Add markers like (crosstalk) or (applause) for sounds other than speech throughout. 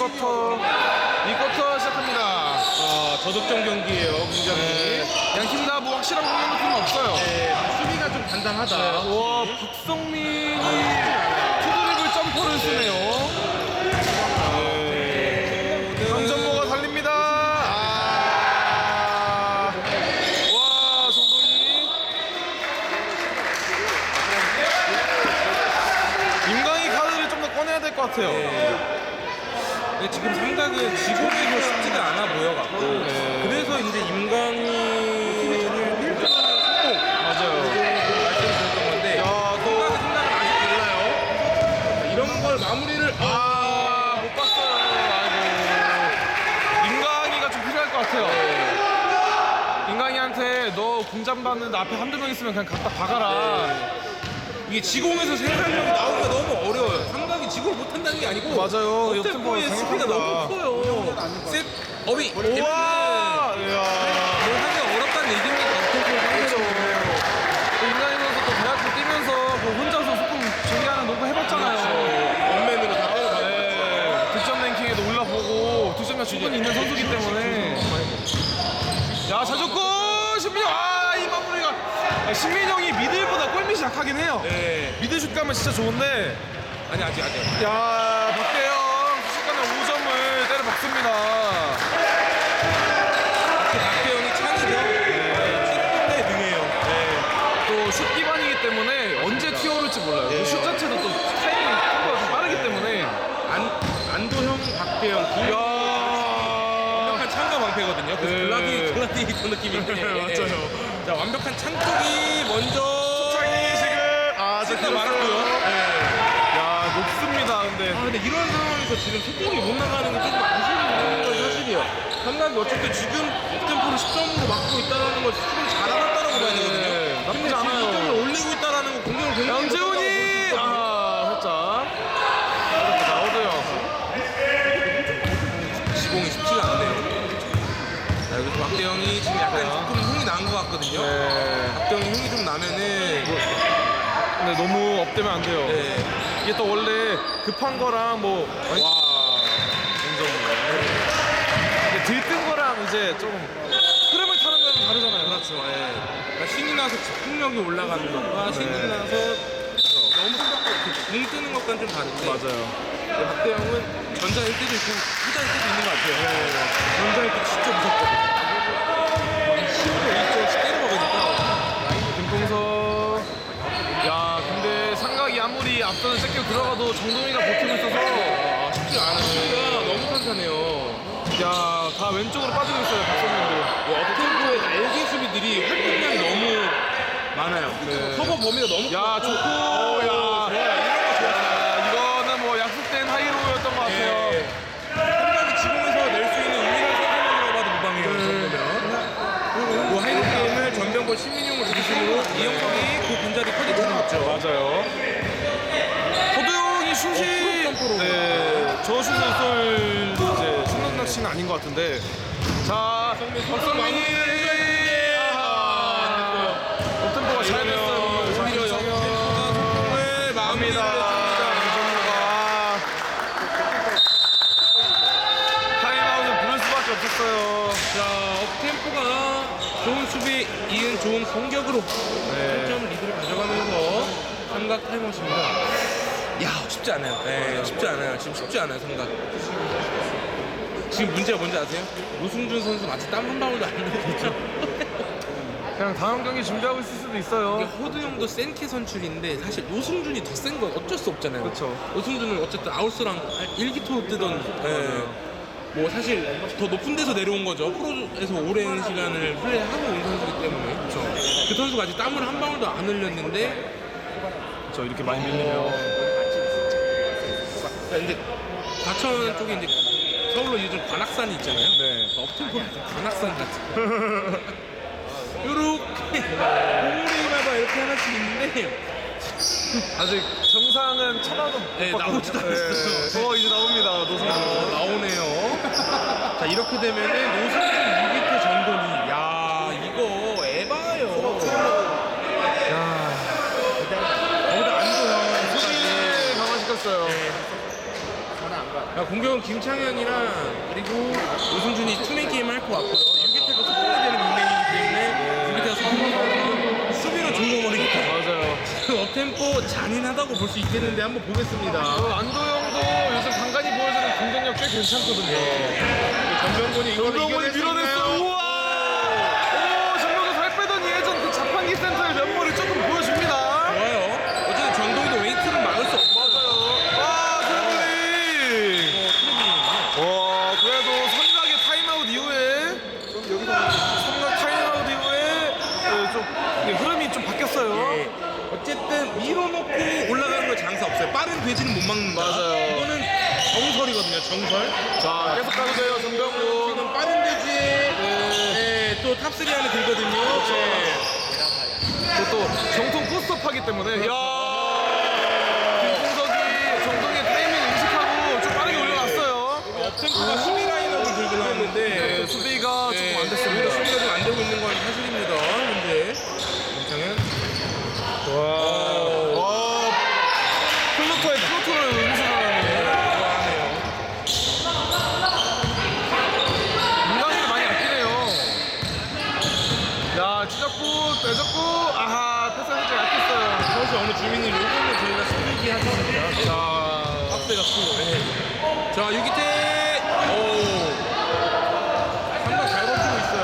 2쿼터 2쿼터 시작합니다. 아, 저득점 경기예요, 굉장히. 네. 양팀 다 뭐 확실한 공격 느낌은 없어요. 네, 수비가 좀 단단하다. 와 박성민이 투드립을 점퍼를 쓰네요. 지금 상당히 지공이 쉽지가 않아 보여갖고. 네. 그래서 이제 임강희를 힐드하는 성공. 맞아요. 말씀드렸던 건데. 야, 또- 생각은 아직 달라요. 이런 걸 마무리를. 아, 못 봤어요. 아이고. 인강이가 좀 필요할 것 같아요. 인강이한테 너 공잠 받는데 앞에 한두 명 있으면 그냥 갖다 박아라. 이게 지공에서 생활력이 나오기 아니고. 맞아요. 업템포의 스피드가 너무 커요. 셋, 업이. 우와! 이야. 뭘 하기가 어렵다는 얘기입니다. 그렇죠. 상대로. 또 선수 또 대학교 뛰면서 뭐 혼자서 소금 조리하는 농구 해봤잖아요. 원맨으로 다 때려박고. 네. 득점 랭킹에도 올라보고 득점력 충분히 있는 선수기 때문에. 야, 자줬고 신민영. 아, 이 마무리가. 아, 신민영이 미들보다 골밑이 약하긴 해요. 네. 미들 슛 가면 진짜 좋은데. 아니, 아직, 아직. 야, 박대영 수식간에 5점을 때려 박습니다. 박대영이 창이죠. 네. 능해요. 또 슛 기반이기 때문에 언제 튀어오를지 몰라요. 그슛 자체도 또 타이밍이 속도가 좀 빠르기 때문에. 안, 안도형, 박대영, 두 야, 완벽한 창과 방패거든요. 그래서 네. 글라디, 글라디에이터 느낌인데. (laughs) 맞아요. 자, 완벽한 창 쪽이 먼저. 창이 지금 아, 진짜 저 많았고요. 야, 높습니다. 근데 아, 근데 상황에서 지금 속공이 못 나가는 게 조금 아쉬운 건 사실이에요. 삼각이 어쨌든 지금 템포를 10점으로 막고 있다는 걸 수비 잘하았다라고 봐야 되거든요. 네, 나쁘지 근데 않아요. 지금 2점을 올리고 있다라는 거 공격을 굉장히 양재훈이 아, 살짝 이렇게 나오고요. 지공이 쉽지가 않네요. 자, 여기서 박대영이 지금 약간 조금 흥이 난 것 같거든요. 네. 박대영이 흥이 좀 나면은 근데 너무 업되면 안 돼요. 네. 이게 또 원래 급한 거랑 뭐 와. 근데 들뜬 거랑 이제 좀 흐름을 타는 거랑 다르잖아요. 그렇죠. 예. 그러니까 신이 나서 집중력이 올라가는 것과 신이 네. 나서 너무 이렇게 공 뜨는 것과는 좀 다른데 맞아요. 근데 박대영은 전자일 때도 있고 후자일 때도 있는 것 같아요. 전자일 때 진짜 무섭거든요. 15도 1조씩 때려먹으니까 김풍서. 야, 근데 상각이 아무리 앞선을 뺏겨 들어가도 정동이가 버티고 있어서 아, 쉽지 않아요. 수비가 너무 탄탄해요. 야, 다 왼쪽으로 빠지고 있어요, 박성민들. 업템포의 날개 수비들이 활동량이 너무 많아요. 네. 커버 범위가 너무 야. 좋고, 오, 야. 이런 거 좋아요. 야, 이거는 뭐 약속된 하이로였던 것 같아요. 예. 한각이 지공에서 낼 수 있는 유일한 선택만으로 봐도 무방해요. 이 정도면. 뭐 하이로 게임을 전병권 신민용을 중심으로 이영석이 그 빈자리 커넥션을 했죠. 맞아요. 허도영이 슛이 어. 네, 저 슛을 낚시는 아닌 것 같은데. 자, 박성민이 아, 옥템포가 잘 됐어요. 오히려 성공을 마음이다. 타임아웃을 부를 수밖에 없었어요. 자, 업템포가 좋은 수비, 이은 좋은 공격으로 네. 1점 리드를 가져가면서 삼각 타임아웃입니다. 야, 쉽지 않아요. 네, 쉽지 않아요. 지금 쉽지 않아요, 삼각. 지금 문제가 뭔지 아세요? 노승준 선수 마치 땀 한 방울도 안 흘리고 있죠. 그냥 다음 경기 준비하고 있을 수도 있어요. 호드 형도 센케 선출인데 사실 노승준이 더 센 건 어쩔 수 없잖아요. 그쵸. 노승준은 어쨌든 아웃스랑 1기토 뜨던 예. 뭐 사실 더 높은 데서 내려온 거죠. 프로에서 오랜 시간을 플레이하고 온 선수이기 때문에. 그 선수가 아직 땀을 한 방울도 안 흘렸는데 저 이렇게 많이 밀리면. 자, 이제 과천 쪽에 이제 서울로 좀 관악산이 있잖아요. 네. 업템포가 좀 관악산 같은. (laughs) 요렇게 공리마다 이렇게 하나씩 있는데 아직 정상은 쳐다도 못 네, 봤거든요. 나오지도 않았어요. 어, 이제 나옵니다, 노승준. 어, 나오네요. 자 이렇게 되면은 노승준 6위태 전동이 야 이거 에바예요. 야, 거기다 안도현 수비를 강화시켰어요. 야 아, 공격은 김창현이랑 그리고 노승준이 투맨 게임 할것 같고요. 유기태가 소통이 되는 닉네임이기 때문에 유기태가 소통하고 수비로 조져버리겠다. 맞아요. 업템포 잔인하다고 볼 수 있겠는데 한번 보겠습니다. 그 안도영도 요즘 간간히 보여주는 공격력 꽤 괜찮거든요. 전병곤이 이거를 전병훈이 이겨낼 수. 있나요? 우와! 오, 전병훈 살 빼던 예전 그 자판기 센터의 면모를 조금 보여줍니다. 좋아요. 어쨌든 전동이도 웨이트를 막을 수 없어요. 와, 드리블링! 어, 트레이닝이군요. 와, 그래도 삼각의 타임아웃 이후에 삼각 타임아웃 이후에 그 좀 이게 흐름이 좀 바뀌었어요. 예. 어쨌든 밀어놓고 올라가는 거 장사 없어요. 빠른 돼지는 못 막는다. 맞아요. 이거는 정설이거든요. 정설. 자, 계속 가도 돼요, 전병훈. 지금 빠른 돼지에 예, 또 탑3 안에 들거든요. 예. 그것도 정통 포스트업하기 때문에 야 김풍석이 정통의 타이밍 인식하고 좀 빠르게 올라갔어요. 업템포가 수비 라인업을 들고 나왔는데 네, 수비가 예, 조금 안 오히려 됐습니다. 수비가 좀 안 되고 있는 건 사실입니다. 현재 김창현. 와, 와, 플루토의 플루토를 응수하는 좋아하네요. 인간을 많이 아끼네요. 야, 찢었고 빼졌고 아하 패스 살짝 아꼈어요. 선수 어느 주민이 요거는 저희가 스피기 하겠습니다. 자, 박스가 크고. 네. 자, 유기태. 오. 상당 잘 버티고 있어요.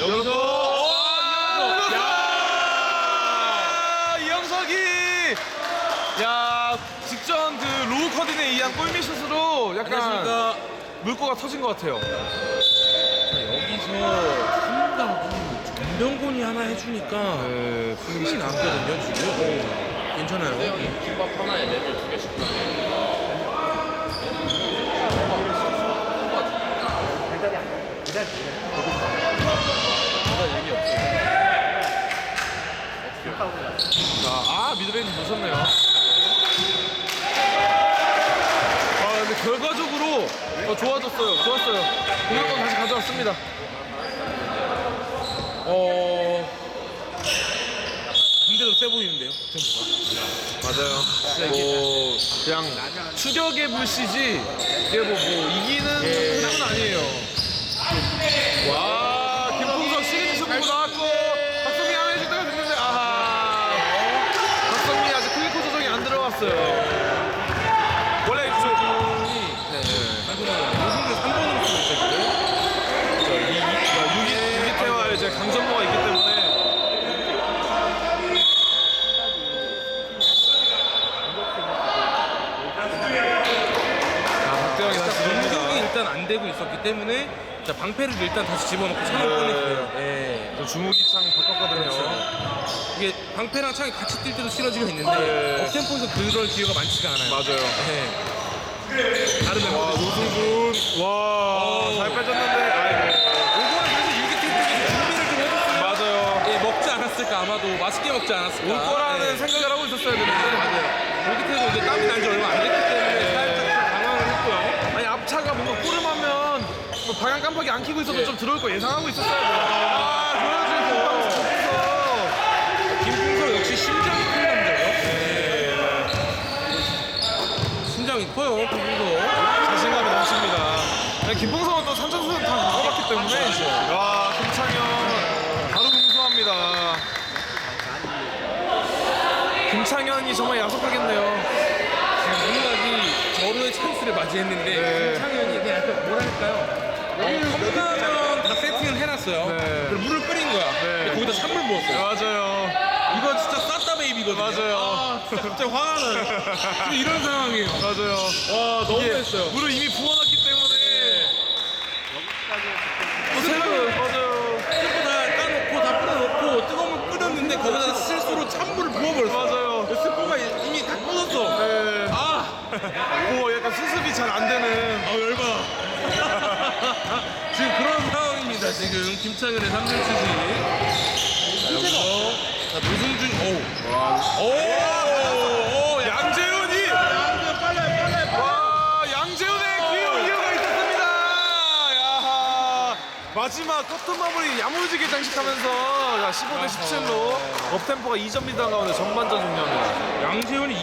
여기서 야! 야, 이영석이 야 직전 그 로우 커딘에 의한 골밑슛으로 약간 안녕하십니까. 물꼬가 터진 것 같아요. 자, 여기서 삼각이 전병곤이 하나 해주니까 네, 힘이 났거든요, 지금. 오, 괜찮아요. 김밥 하나에 레벨 두 개씩. 자, 아 미드레인지 놓쳤네요. 아 근데 결과적으로 어, 좋아졌어요. 좋았어요. 공격권 다시 가져왔습니다. 어. 근데도 세 보이는데요, 템포가. 맞아요. 뭐 그냥 추격의 불씨지 이게 뭐, 뭐 이기는 흐름은 아니에요. 와 김풍석 시그니처 보고 나왔고 박성미 하나 해줄 때가 됐는데 아하 박성미 아직 클리코 조정이 안 들어갔어요. 원래 그 네, 네. 노승준 3번으로 쓰고 있어요, 지금. 이, 이, 유기, 유기태와 이제 강정모가 있기 때문에 아 박대영이 다시 공격이 들어옵니다. 일단 안 되고 있었기 때문에 자, 방패를 일단 다시 집어넣고 창을. 예. 저 주무기 창 바꿨거든요. 이게 방패랑 창이 같이 뛸 때도 시너지가 있는데 네. 업템포에서 그럴 기회가 많지가 않아요. 맞아요. 네. 다른 와 멤버들 노승준 와잘 빼졌는데 아이고 이거는 사실 유기팀 쪽에서 준비를 좀 해줬으면 맞아요. 예, 먹지 않았을까 아마도 맛있게 먹지 않았을까 올 거라는 예. 생각을 하고 있었어야 되는데 맞아요. 유기팀도 이제 땀이 난 지 얼마 안 됐기 때문에 살짝 좀 당황을 했고요. 아니 앞차가 뭔가 꼬름하면 뭐 방향 깜빡이 안 켜고 있어도 좀 들어올 거 예상하고 있었어야 돼요. 아 그러지 김풍서 역시 심장이 큰 남자죠. 심장이 커요, 김풍서. 자신감이 넘칩니다. 네, 김풍성은 또 삼천 수는 다 먹어봤기 때문에 와 김창현 바로 응수합니다. 김창현이 정말 야속하겠네요. 지금 생각이 저로의 찬스를 맞이했는데 네. 김창현이 그냥 약간 뭐랄까요? 컵라면 다 세팅을 해놨어요. 네. 그리고 물을 끓인 거야. 근데 거기다 찬물 부었어요. 맞아요. 이거 진짜 쌌다 베이비거든요. 맞아요. 아, 진짜 갑자기 화가 나요. 지금 이런 상황이에요. 맞아요. 와 너무 이게 했어요. 물을 이미 부어놨기 때문에 또 새로 맞아요. 스프 다 까놓고 다 뿌려놓고 뜨거운 물 끓였는데 거기다 실수로 찬물을 부어버렸어. 맞아요. 스프가 이미 다 끓었어. 네. 아, 오 약간 수습이 잘 안 되는. 아 열받아. (laughs) 지금 그런 상황입니다. 지금 김창현의 3점 슛이. 여기서 자 노승준 오. 오. 오. 야. 양재훈이. 와 양재훈의 귀여운 이유가 있었습니다. 야 마지막 커튼 마무리 야무지게 장식하면서 15대 17로 업템포가 2점 리드한 가운데 전반전 종료합니다. 양재현이